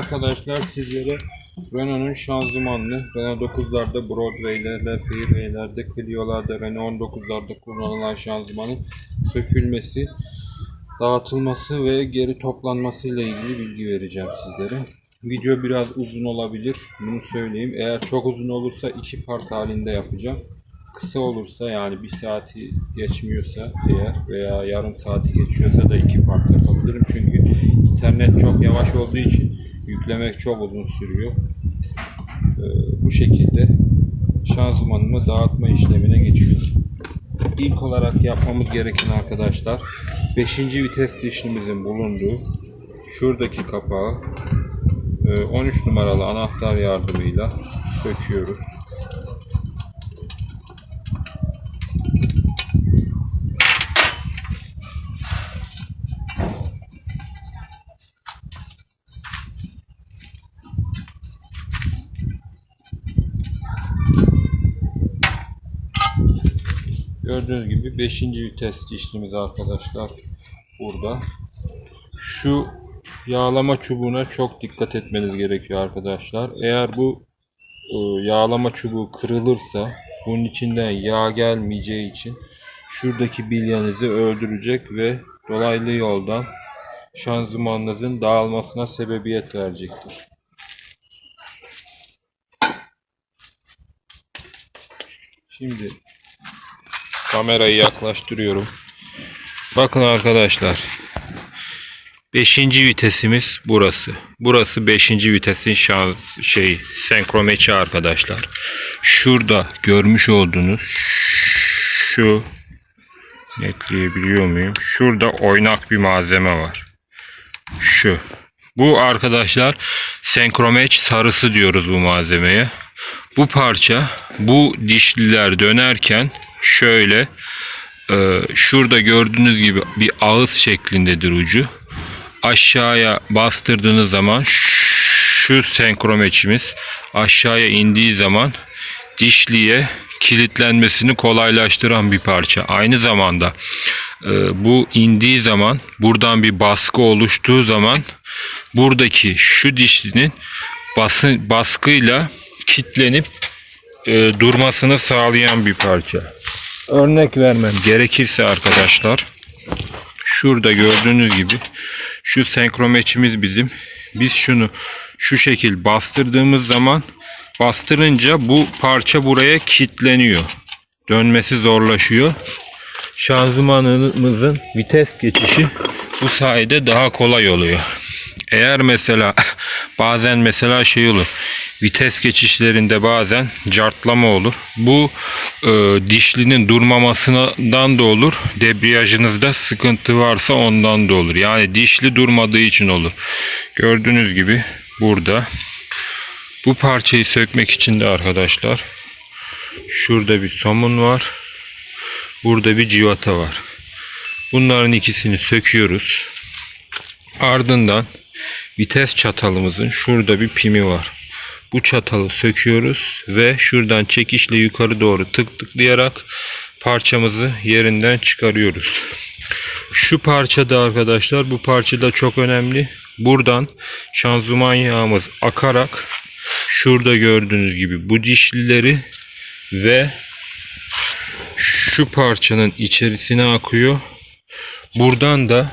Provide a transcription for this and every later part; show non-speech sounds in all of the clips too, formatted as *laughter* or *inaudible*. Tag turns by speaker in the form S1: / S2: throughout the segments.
S1: arkadaşlar sizlere Renault'un şanzımanlı Renault 9'larda, Broadway'lerde, Fairway'lerde, Clio'larda, Renault 19'larda kullanılan şanzımanın sökülmesi, dağıtılması ve geri toplanması ile ilgili bilgi vereceğim sizlere. Video biraz uzun olabilir. Bunu söyleyeyim. Eğer çok uzun olursa iki part halinde yapacağım. Kısa olursa yani bir saati geçmiyorsa eğer veya yarım saati geçiyorsa da iki part yapabilirim. Çünkü internet çok yavaş olduğu için yüklemek çok uzun sürüyor. Ee, bu şekilde şanzımanımı dağıtma işlemine geçiyorum. İlk olarak yapmamız gereken arkadaşlar 5. vites dişlimizin bulunduğu şuradaki kapağı e, 13 numaralı anahtar yardımıyla söküyoruz. Gördüğünüz gibi 5. vites dişlimiz arkadaşlar burada. Şu yağlama çubuğuna çok dikkat etmeniz gerekiyor arkadaşlar. Eğer bu e, yağlama çubuğu kırılırsa bunun içinden yağ gelmeyeceği için şuradaki bilyanızı öldürecek ve dolaylı yoldan şanzımanınızın dağılmasına sebebiyet verecektir. Şimdi kamerayı yaklaştırıyorum. Bakın arkadaşlar. 5. vitesimiz burası. Burası 5. vitesin şans şey senkromeçi arkadaşlar. Şurada görmüş olduğunuz şu netleyebiliyor muyum? Şurada oynak bir malzeme var. Şu. Bu arkadaşlar senkromeç sarısı diyoruz bu malzemeye. Bu parça bu dişliler dönerken şöyle e, şurada gördüğünüz gibi bir ağız şeklindedir ucu. Aşağıya bastırdığınız zaman şu senkromeçimiz aşağıya indiği zaman dişliye kilitlenmesini kolaylaştıran bir parça. Aynı zamanda e, bu indiği zaman buradan bir baskı oluştuğu zaman buradaki şu dişlinin basın baskıyla kitlenip e, durmasını sağlayan bir parça. Örnek vermem gerekirse arkadaşlar şurada gördüğünüz gibi şu senkromeçimiz bizim. Biz şunu şu şekil bastırdığımız zaman bastırınca bu parça buraya kitleniyor. Dönmesi zorlaşıyor. Şanzımanımızın vites geçişi bu sayede daha kolay oluyor. Eğer mesela *laughs* bazen mesela şey olur. Vites geçişlerinde bazen cartlama olur. Bu e, dişlinin durmamasından da olur. Debriyajınızda sıkıntı varsa ondan da olur. Yani dişli durmadığı için olur. Gördüğünüz gibi burada bu parçayı sökmek için de arkadaşlar şurada bir somun var. Burada bir civata var. Bunların ikisini söküyoruz. Ardından vites çatalımızın şurada bir pimi var. Bu çatalı söküyoruz ve şuradan çekişle yukarı doğru tık tıklayarak parçamızı yerinden çıkarıyoruz. Şu parçada arkadaşlar bu parça da çok önemli. Buradan şanzıman yağımız akarak şurada gördüğünüz gibi bu dişlileri ve şu parçanın içerisine akıyor. Buradan da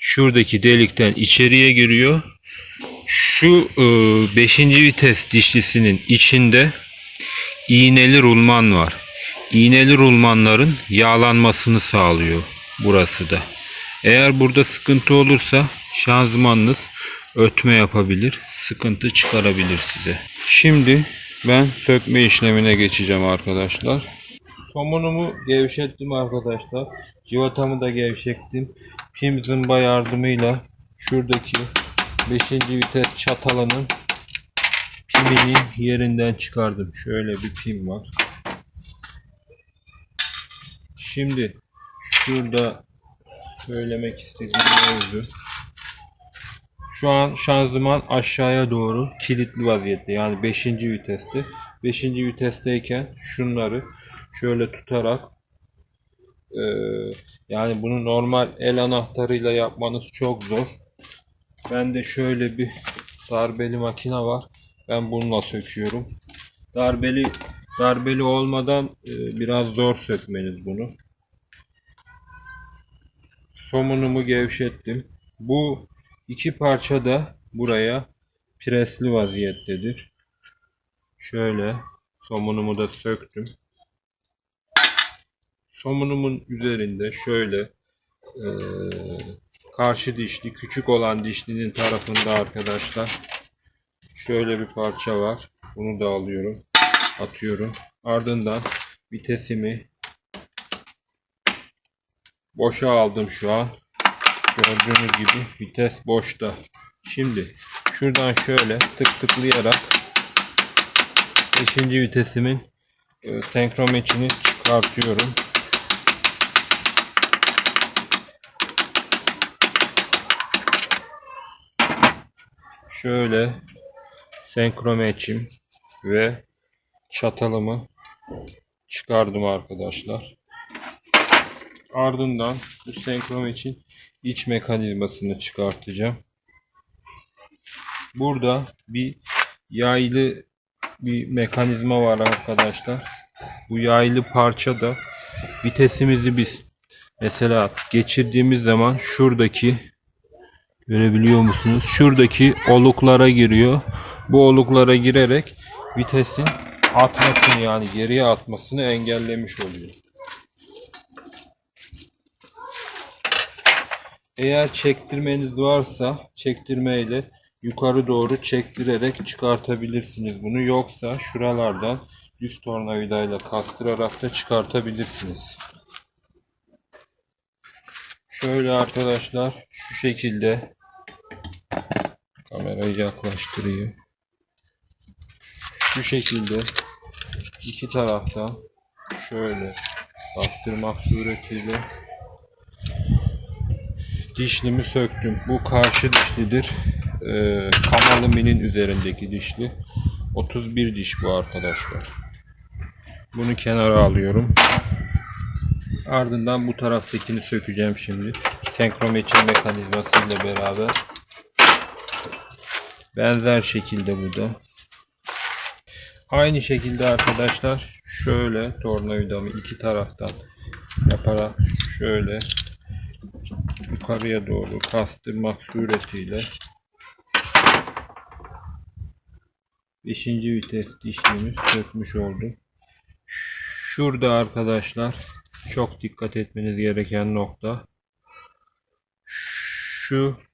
S1: şuradaki delikten içeriye giriyor. Şu 5. vites dişlisinin içinde iğneli rulman var. İğneli rulmanların yağlanmasını sağlıyor burası da. Eğer burada sıkıntı olursa şanzımanınız ötme yapabilir, sıkıntı çıkarabilir size. Şimdi ben sökme işlemine geçeceğim arkadaşlar. Somunumu gevşettim arkadaşlar. Civatamı da gevşettim. Pim zımba yardımıyla şuradaki 5. vites çatalının pimini yerinden çıkardım. Şöyle bir pim var. Şimdi şurada söylemek istediğim mevzu. Şu an şanzıman aşağıya doğru kilitli vaziyette. Yani 5. viteste. 5. vitesteyken şunları şöyle tutarak e, yani bunu normal el anahtarıyla yapmanız çok zor. Bende şöyle bir darbeli makine var. Ben bununla söküyorum. Darbeli darbeli olmadan e, biraz zor sökmeniz bunu. Somunumu gevşettim. Bu iki parça da buraya presli vaziyettedir. Şöyle somunumu da söktüm. Somunumun üzerinde şöyle e, karşı dişli küçük olan dişlinin tarafında arkadaşlar şöyle bir parça var. Bunu da alıyorum. Atıyorum. Ardından vitesimi boşa aldım şu an. Gördüğünüz gibi vites boşta. Şimdi şuradan şöyle tık tıklayarak 5. vitesimin e, senkromeçini çıkartıyorum. Şöyle senkromeçim ve çatalımı çıkardım arkadaşlar. Ardından bu senkromeçin iç mekanizmasını çıkartacağım. Burada bir yaylı bir mekanizma var arkadaşlar. Bu yaylı parça da vitesimizi biz mesela geçirdiğimiz zaman şuradaki görebiliyor musunuz? Şuradaki oluklara giriyor. Bu oluklara girerek vitesin atmasını yani geriye atmasını engellemiş oluyor. Eğer çektirmeniz varsa çektirmeyle yukarı doğru çektirerek çıkartabilirsiniz bunu. Yoksa şuralardan düz tornavidayla kastırarak da çıkartabilirsiniz. Şöyle arkadaşlar şu şekilde kamerayı yaklaştırayım. Şu şekilde iki taraftan şöyle bastırmak suretiyle dişlimi söktüm. Bu karşı dişlidir. Ee, Kamalı Minin üzerindeki dişli. 31 diş bu arkadaşlar. Bunu kenara alıyorum. Ardından bu taraftakini sökeceğim şimdi. Senkrometre mekanizması ile beraber. Benzer şekilde bu da. Aynı şekilde arkadaşlar şöyle tornavidamı iki taraftan yaparak şöyle yukarıya doğru kastırmak suretiyle 5. vites dişlimi sökmüş oldum. Şurada arkadaşlar çok dikkat etmeniz gereken nokta şu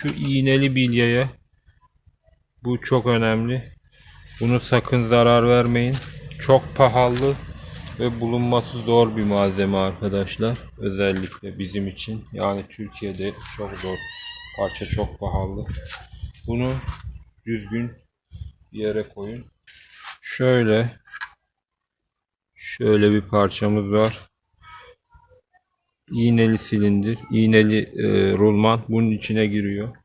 S1: şu iğneli bilyeye bu çok önemli. Bunu sakın zarar vermeyin. Çok pahalı ve bulunması zor bir malzeme arkadaşlar. Özellikle bizim için. Yani Türkiye'de çok zor. Parça çok pahalı. Bunu düzgün bir yere koyun. Şöyle şöyle bir parçamız var. İğneli silindir, iğneli e, rulman bunun içine giriyor.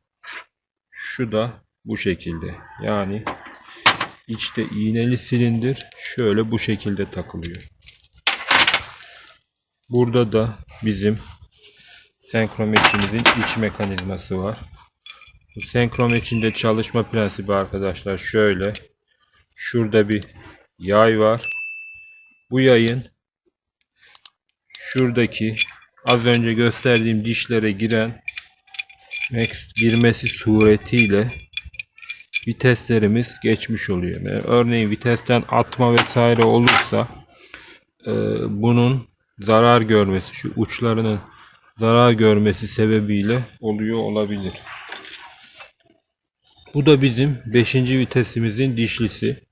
S1: Şu da bu şekilde. Yani içte iğneli silindir şöyle bu şekilde takılıyor. Burada da bizim senkrometrimizin iç mekanizması var. Bu senkrometrin de çalışma prensibi arkadaşlar şöyle. Şurada bir yay var. Bu yayın şuradaki az önce gösterdiğim dişlere giren girmesi suretiyle viteslerimiz geçmiş oluyor. Yani örneğin vitesten atma vesaire olursa e, bunun zarar görmesi, şu uçlarının zarar görmesi sebebiyle oluyor olabilir. Bu da bizim 5. vitesimizin dişlisi.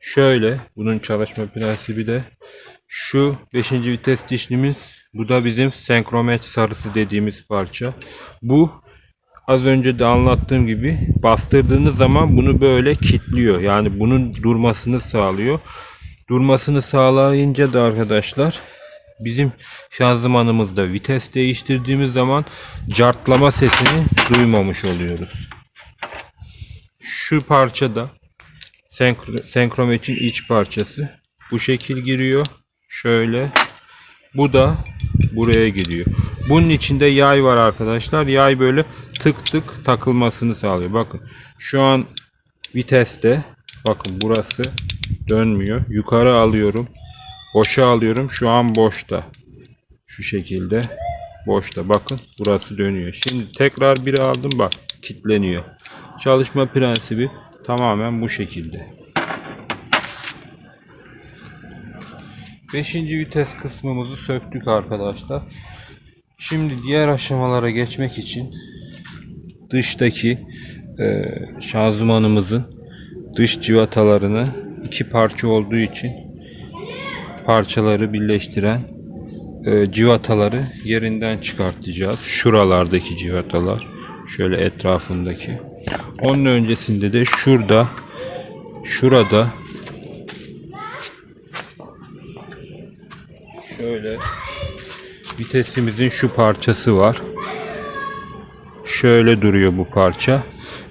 S1: Şöyle bunun çalışma prensibi de şu 5. vites dişlimiz bu da bizim senkromet sarısı dediğimiz parça. Bu az önce de anlattığım gibi bastırdığınız zaman bunu böyle kilitliyor. Yani bunun durmasını sağlıyor. Durmasını sağlayınca da arkadaşlar bizim şanzımanımızda vites değiştirdiğimiz zaman cartlama sesini duymamış oluyoruz. Şu parça da senkro senkrometrin iç parçası. Bu şekil giriyor. Şöyle. Bu da buraya gidiyor. Bunun içinde yay var arkadaşlar. Yay böyle tık tık takılmasını sağlıyor. Bakın şu an viteste bakın burası dönmüyor. Yukarı alıyorum. Boşa alıyorum. Şu an boşta. Şu şekilde boşta. Bakın burası dönüyor. Şimdi tekrar biri aldım bak kitleniyor. Çalışma prensibi tamamen bu şekilde. Beşinci vites kısmımızı söktük arkadaşlar. Şimdi diğer aşamalara geçmek için dıştaki e, şanzımanımızın dış civatalarını iki parça olduğu için parçaları birleştiren e, civataları yerinden çıkartacağız. Şuralardaki civatalar. Şöyle etrafındaki. Onun öncesinde de şurada şurada şöyle vitesimizin şu parçası var. Şöyle duruyor bu parça.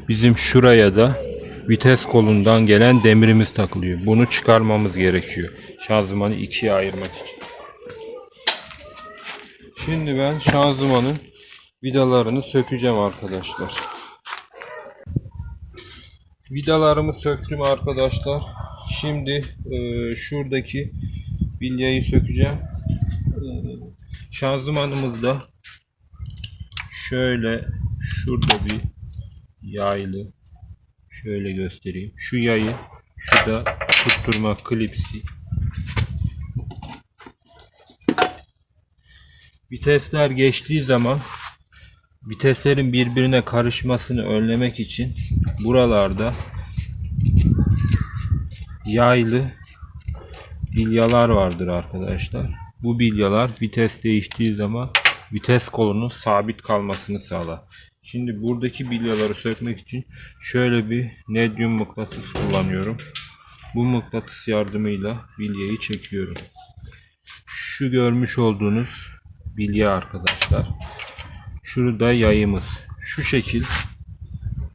S1: Bizim şuraya da vites kolundan gelen demirimiz takılıyor. Bunu çıkarmamız gerekiyor. Şanzımanı ikiye ayırmak için. Şimdi ben şanzımanın vidalarını sökeceğim arkadaşlar. Vidalarımı söktüm arkadaşlar. Şimdi e, şuradaki bilyayı sökeceğim. Şanzımanımızda şöyle şurada bir yaylı şöyle göstereyim. Şu yayı şu tutturma klipsi Vitesler geçtiği zaman viteslerin birbirine karışmasını önlemek için buralarda yaylı bilyalar vardır arkadaşlar. Bu bilyalar vites değiştiği zaman vites kolunun sabit kalmasını sağlar. Şimdi buradaki bilyaları sökmek için şöyle bir nedyum mıknatıs kullanıyorum. Bu mıknatıs yardımıyla bilyayı çekiyorum. Şu görmüş olduğunuz bilye arkadaşlar. Şurada yayımız. Şu şekil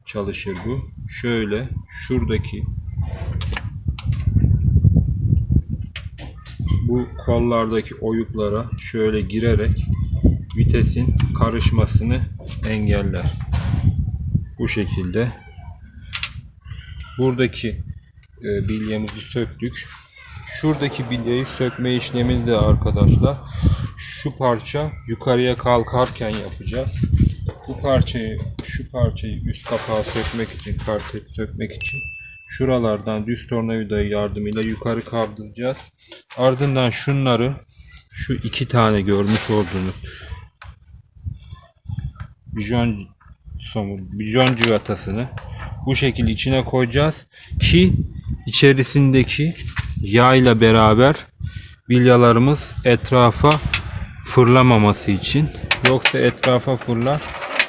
S1: çalışır bu. Şöyle şuradaki bu kollardaki oyuklara şöyle girerek vitesin karışmasını engeller. Bu şekilde. Buradaki e, bilyemizi söktük. Şuradaki bilyayı sökme işlemini de arkadaşlar şu parça yukarıya kalkarken yapacağız. Bu parçayı şu parçayı üst kapağı sökmek için karteti sökmek için şuralardan düz tornavida yardımıyla yukarı kaldıracağız. Ardından şunları şu iki tane görmüş olduğunuz bijon bijon civatasını bu şekilde içine koyacağız ki içerisindeki yağ beraber bilyalarımız etrafa fırlamaması için. Yoksa etrafa fırlar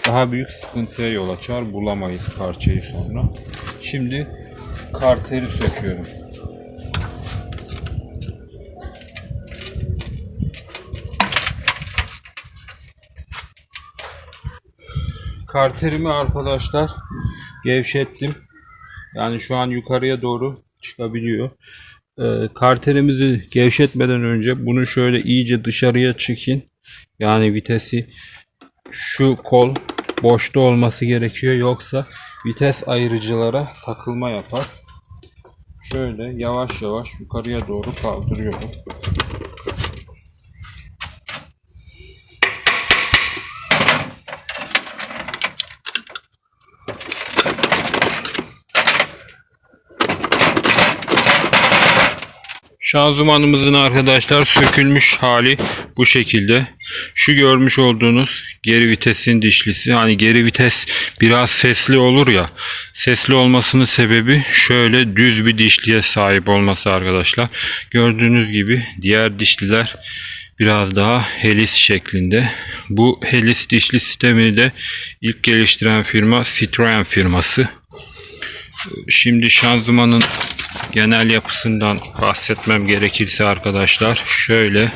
S1: daha büyük sıkıntıya yol açar. Bulamayız parçayı sonra. Şimdi karteri söküyorum. Karterimi arkadaşlar gevşettim. Yani şu an yukarıya doğru çıkabiliyor. Ee, karterimizi gevşetmeden önce bunu şöyle iyice dışarıya çekin. Yani vitesi şu kol boşta olması gerekiyor. Yoksa vites ayırıcılara takılma yapar. Şöyle yavaş yavaş yukarıya doğru kaldırıyorum. Şanzımanımızın arkadaşlar sökülmüş hali bu şekilde. Şu görmüş olduğunuz geri vitesin dişlisi. Hani geri vites biraz sesli olur ya. Sesli olmasının sebebi şöyle düz bir dişliye sahip olması arkadaşlar. Gördüğünüz gibi diğer dişliler biraz daha helis şeklinde. Bu helis dişli sistemini de ilk geliştiren firma Citroen firması. Şimdi şanzımanın genel yapısından bahsetmem gerekirse arkadaşlar şöyle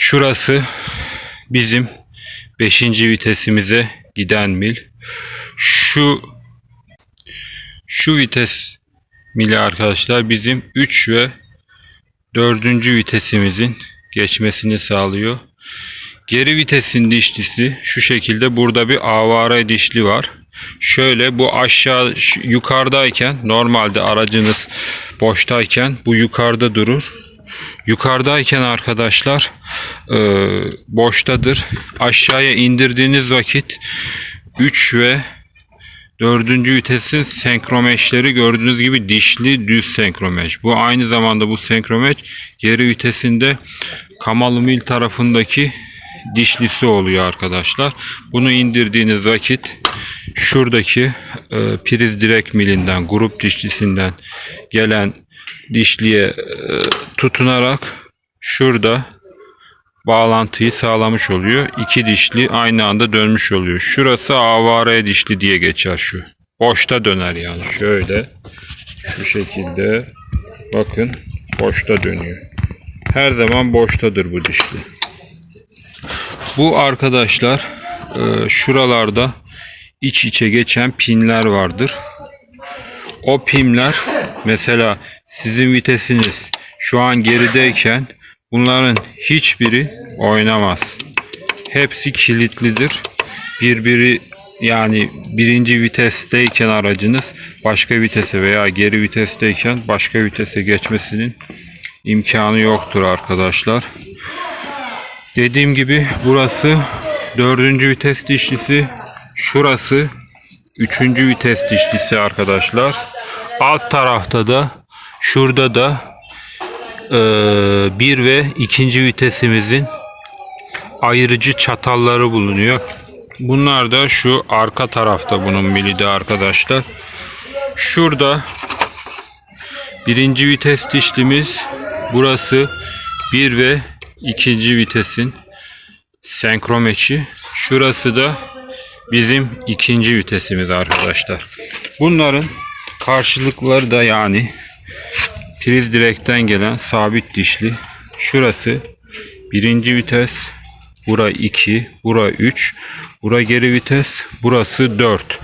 S1: şurası bizim 5. vitesimize giden mil şu şu vites mili arkadaşlar bizim 3 ve 4. vitesimizin geçmesini sağlıyor. Geri vitesin dişlisi şu şekilde burada bir avare dişli var. Şöyle bu aşağı yukarıdayken normalde aracınız boştayken bu yukarıda durur. Yukarıdayken arkadaşlar e, boştadır. Aşağıya indirdiğiniz vakit 3 ve Dördüncü vitesin senkromeşleri gördüğünüz gibi dişli düz senkromeş. Bu aynı zamanda bu senkromeş geri vitesinde kamalı mil tarafındaki dişlisi oluyor arkadaşlar. Bunu indirdiğiniz vakit şuradaki e, priz direk milinden grup dişlisinden gelen dişliye e, tutunarak şurada bağlantıyı sağlamış oluyor. İki dişli aynı anda dönmüş oluyor. Şurası avare dişli diye geçer şu. Boşta döner yani şöyle. Şu şekilde. Bakın boşta dönüyor. Her zaman boştadır bu dişli. Bu arkadaşlar e, şuralarda iç içe geçen pinler vardır. O pimler mesela sizin vitesiniz şu an gerideyken bunların hiçbiri oynamaz. Hepsi kilitlidir. Birbiri yani birinci vitesteyken aracınız başka vitese veya geri vitesteyken başka vitese geçmesinin imkanı yoktur arkadaşlar. Dediğim gibi burası dördüncü vites dişlisi. Şurası üçüncü vites dişlisi arkadaşlar. Alt tarafta da şurada da eee, bir ve ikinci vitesimizin ayırıcı çatalları bulunuyor. Bunlar da şu arka tarafta bunun milidi arkadaşlar. Şurada birinci vites dişlimiz burası bir ve ikinci vitesin senkromeçi. Şurası da bizim ikinci vitesimiz arkadaşlar. Bunların karşılıkları da yani priz direkten gelen sabit dişli. Şurası birinci vites. Bura 2, bura 3, bura geri vites, burası 4.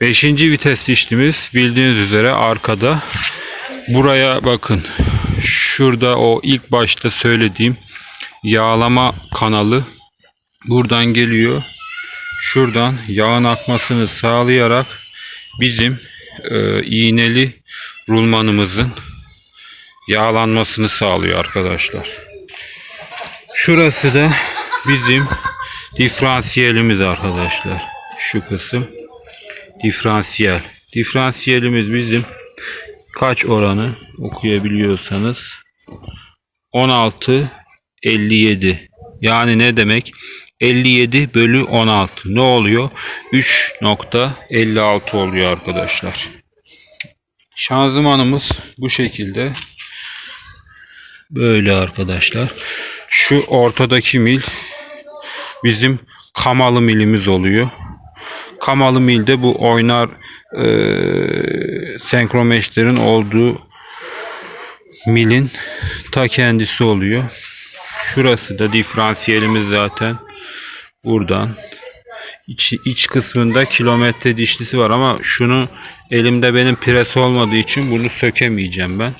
S1: Beşinci vites dişlimiz bildiğiniz üzere arkada. Buraya bakın. Şurada o ilk başta söylediğim yağlama kanalı buradan geliyor. Şuradan yağın akmasını sağlayarak bizim e, iğneli rulmanımızın yağlanmasını sağlıyor arkadaşlar. Şurası da bizim diferansiyelimiz arkadaşlar. Şu kısım diferansiyel. Diferansiyelimiz bizim kaç oranı okuyabiliyorsanız? 16 57 yani ne demek? 57 bölü 16 ne oluyor? 3.56 oluyor arkadaşlar. Şanzımanımız bu şekilde böyle arkadaşlar şu ortadaki mil bizim kamalı milimiz oluyor kamalı milde bu oynar eee senkromeşlerin olduğu milin ta kendisi oluyor. Şurası da diferansiyelimiz zaten buradan. İç, iç kısmında kilometre dişlisi var ama şunu elimde benim pres olmadığı için bunu sökemeyeceğim ben.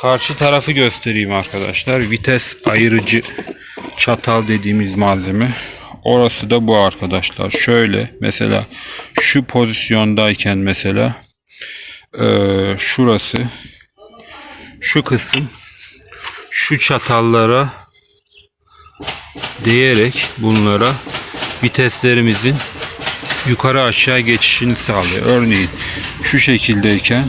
S1: Karşı tarafı göstereyim arkadaşlar. Vites ayırıcı çatal dediğimiz malzeme. Orası da bu arkadaşlar. Şöyle mesela şu pozisyondayken mesela eee, şurası şu kısım şu çatallara değerek bunlara viteslerimizin yukarı aşağı geçişini sağlıyor. Örneğin şu şekildeyken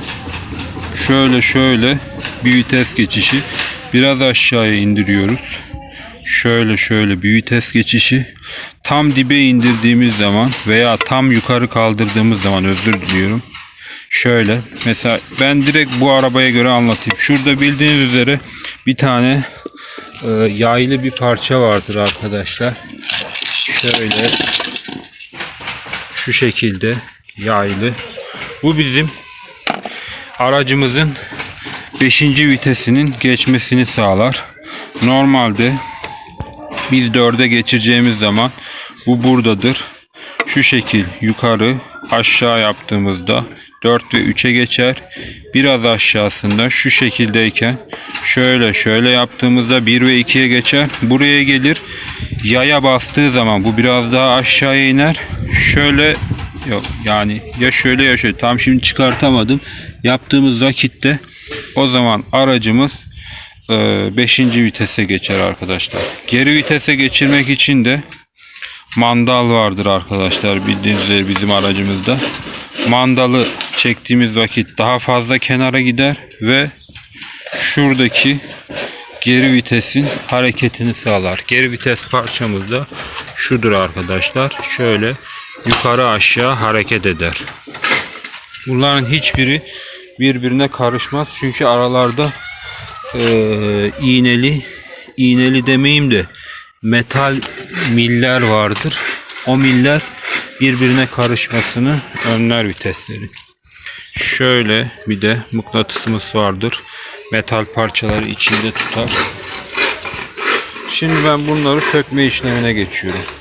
S1: şöyle şöyle bir vites geçişi biraz aşağıya indiriyoruz. Şöyle şöyle bir vites geçişi tam dibe indirdiğimiz zaman veya tam yukarı kaldırdığımız zaman özür diliyorum. Şöyle mesela ben direkt bu arabaya göre anlatayım. Şurada bildiğiniz üzere bir tane e, yaylı bir parça vardır arkadaşlar. Şöyle şu şekilde yaylı. Bu bizim aracımızın 5. vitesinin geçmesini sağlar. Normalde biz 4'e geçireceğimiz zaman bu buradadır. Şu şekil yukarı aşağı yaptığımızda 4 ve 3'e geçer. Biraz aşağısında şu şekildeyken şöyle şöyle yaptığımızda 1 ve 2'ye geçer. Buraya gelir. Yaya bastığı zaman bu biraz daha aşağıya iner. Şöyle yok yani ya şöyle ya şöyle tam şimdi çıkartamadım. Yaptığımız vakitte o zaman aracımız 5. vitese geçer arkadaşlar. Geri vitese geçirmek için de mandal vardır arkadaşlar bildiğiniz üzere bizim aracımızda. Mandalı çektiğimiz vakit daha fazla kenara gider ve şuradaki geri vitesin hareketini sağlar. Geri vites parçamız da şudur arkadaşlar. Şöyle yukarı aşağı hareket eder. Bunların hiçbiri birbirine karışmaz. Çünkü aralarda eee, iğneli iğneli demeyeyim de metal miller vardır. O miller birbirine karışmasını önler vitesleri. Şöyle bir de mıknatısımız vardır. Metal parçaları içinde tutar. Şimdi ben bunları sökme işlemine geçiyorum.